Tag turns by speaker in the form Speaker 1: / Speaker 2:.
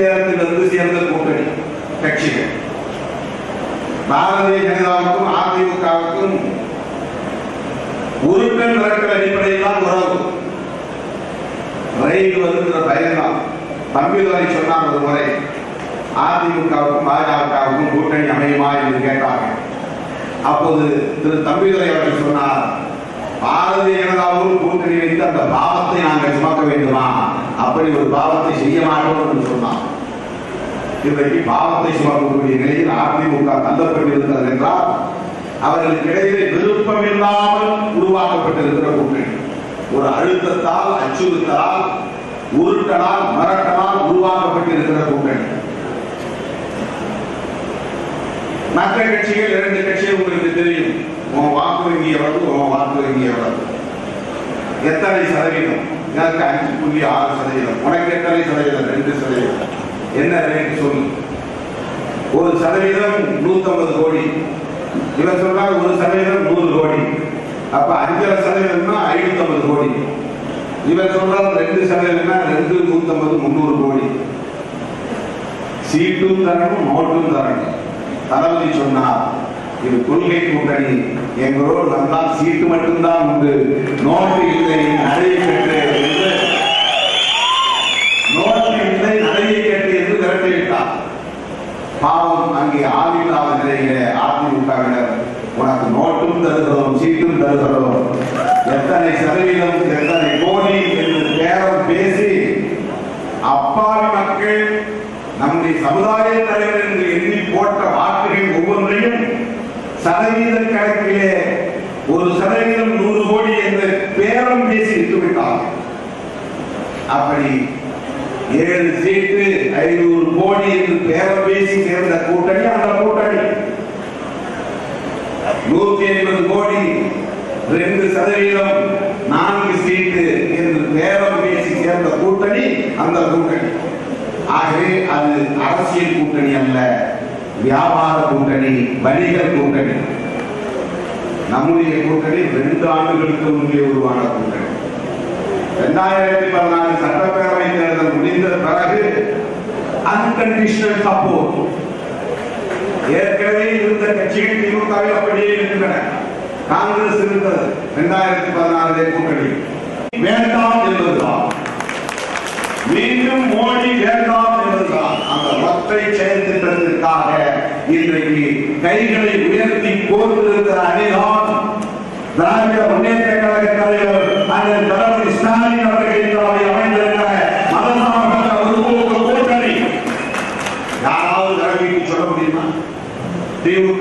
Speaker 1: வந்து சேர்ந்த கூட்டணி கட்சிகள் பாரதிய ஜனதாவுக்கும் அதிமுகவுக்கும் உறுப்பினர் மிரட்டல் அடிப்படையில் தான் உறவு ரயில் வருகிற பயன்தான் தம்பிதுரை சொன்னார் ஒரு முறை அதிமுகவுக்கும் பாஜகவுக்கும் கூட்டணி அமையுமா என்று கேட்டார்கள் அப்போது திரு தம்பிதுரை அவர்கள் சொன்னார் பாரதிய ஜனதாவோடு கூட்டணி வைத்து அந்த பாவத்தை நாங்கள் சுமக்க வேண்டுமா அப்படி ஒரு பாவத்தை செய்ய மாட்டோம் என்று சொன்னார். இன்றைக்கு பாவத்தை சுமக்கக்கூடிய நிலையில் அதிமுக தள்ளப்பட்டிருக்கிறது என்றால் அவர்களுக்கு இடையிலே விருப்பம் இல்லாமல் உருவாக்கப்பட்டிருக்கிற கூட்டணி ஒரு அழுத்தத்தால் அச்சுறுத்தலால் உருட்டலால் மரட்டலால் உருவாக்கப்பட்டிருக்கிற கூட்டணி மற்ற கட்சிகள் இரண்டு கட்சிகள் உங்களுக்கு தெரியும். உன் வாக்கு வங்கி எவ்வளவு உன் வாக்கு வங்கி எவ்வளவு? எத்தனை சதவீதம்? இதற்கு அஞ்சு புள்ளி ஆறு சதவீதம். உனக்கு எத்தனை சதவீதம்? ரெண்டு சதவீதம். என்ன ரேட் சொல்லு? ஒரு சதவீதம் நூத்தம்பது கோடி. இவன் சொல்றாங்க ஒரு சதவீதம் நூறு கோடி. அப்ப அஞ்சரை சதவீதம்னா ஐநூத்தி ஐம்பது கோடி. இவன் சொல்றாங்க ரெண்டு சதவீதம்னா ரெண்டு நூத்தம்பது முந்நூறு கோடி. சீட்டும் தரணும் நோட்டும் தரணும். தளபதி சொன்னார் இது கொள்கை கூட்டணி எங்களோடு வந்தால் சீட்டு மட்டும்தான் உண்டு. நோட்டு இல்லை நடையை பெற்று என்று. நோட்டு இல்லை நடையை கேட்டு என்று விரட்டிவிட்டார். பாவம் அங்கே ஆளில்லாத நிலையிலே அதிமுகவினர் உனக்கு நோட்டும் தருகிறோம் சீட்டும் தருகிறோம். எத்தனை சதவீதம் எத்தனை கோடி என்று பேரம் பேசி அப்பாவி மக்கள் நம்முடைய சமுதாய தலைவர் என்று எண்ணி போட்ட வாக்கு சதவீத கணக்கிலே ஒரு சதவீதம் நூறு கோடி என்ற பேரம் பேசி விட்டுவிட்டார் அப்படி ஏழு சீட்டு ஐநூறு கோடி என்று பேரம் பேசி சேர்ந்த கூட்டணி அந்த கூட்டணி. நூத்தி ஐம்பது கோடி ரெண்டு சதவீதம் நான்கு சீட்டு என்று பேரம் பேசி சேர்ந்த கூட்டணி அந்த கூட்டணி. ஆகவே அது அரசியல் கூட்டணி அல்ல. வியாபார கூட்டணி வணிகர் கூட்டணி. நம்முடைய கூட்டணி ரெண்டு ஆண்டுகளுக்கு முன்பே உருவான கூட்டணி. இரண்டாயிரத்தி பதினாறு சட்டப்பேரவை தேர்தல் முடிந்த பிறகு அன்கண்டிஷனல் சப்போர்ட் ஏற்கனவே இருந்த கட்சிகள் திமுகவில் அப்படியே இருக்கின்றன காங்கிரஸ் இருந்தது. இரண்டாயிரத்தி பதினாறு கூட்டணி. வேண்டாம் என்பது இன்றைக்கு கைகளை உயர்த்தி கோர்த்திருக்கிற அணிதான் திராவிட முன்னேற்ற கழக தலைவர் அண்ணன் தளபதி ஸ்டாலின் அவர்களின் தலைமையில் அமைந்திருக்கிற மதசார்பற்ற முற்போக்கு கூட்டணி. யாராவது தலைமைக்கு சொல்ல முடியுமா? திமுக